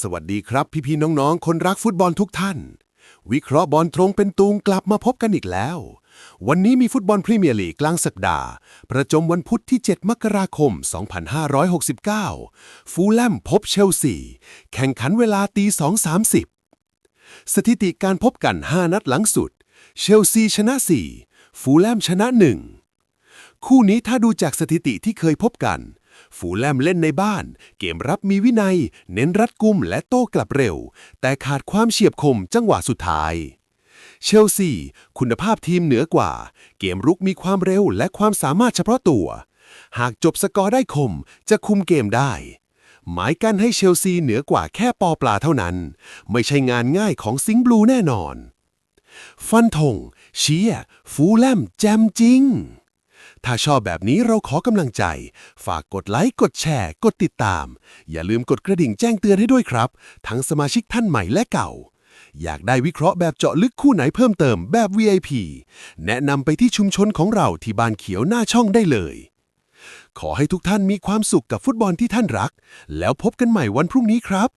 สวัสดีครับ พี่ๆน้องๆ คนรักฟุตบอลทุกท่าน วิเคราะห์บอลตรงเป็นตูงกลับมาพบกันอีกแล้ว วันนี้มีฟุตบอลพรีเมียร์ลีกกลางสัปดาห์ ประจำวันพุธที่ 7 มกราคม 2569 ฟูลแลมพบเชลซี แข่งขันเวลาตี 2.30 สถิติการพบกัน 5 นัดหลังสุด เชลซีชนะ 4 ฟูลแลมชนะ 1 คู่นี้ถ้าดูจากสถิติที่เคยพบกัน ฟูลแลมเล่นในบ้าน เกมรับมีวินัย เน้นรัดกุมและโต้กลับเร็ว แต่ขาดความเฉียบคมจังหวะสุดท้าย เชลซี คุณภาพทีมเหนือกว่า เกมรุกมีความเร็วและความสามารถเฉพาะตัว หากจบสกอร์ได้คมจะคุมเกมได้ หมายกันให้เชลซีเหนือกว่าแค่ปอปลาเท่านั้น ไม่ใช่งานง่ายของซิงบลูแน่นอน ฟันธงเชียฟูลแลมแจมจริง ถ้าชอบแบบนี้เราขอกำลังใจ ฝากกดไลค์ กดแชร์ กดติดตาม อย่าลืมกดกระดิ่งแจ้งเตือนให้ด้วยครับ ทั้งสมาชิกท่านใหม่และเก่า อยากได้วิเคราะห์แบบเจาะลึกคู่ไหนเพิ่มเติมแบบ VIP แนะนำไปที่ชุมชนของเราที่บ้านเขียวหน้าช่องได้เลย ขอให้ทุกท่านมีความสุขกับฟุตบอลที่ท่านรัก แล้วพบกันใหม่วันพรุ่งนี้ครับ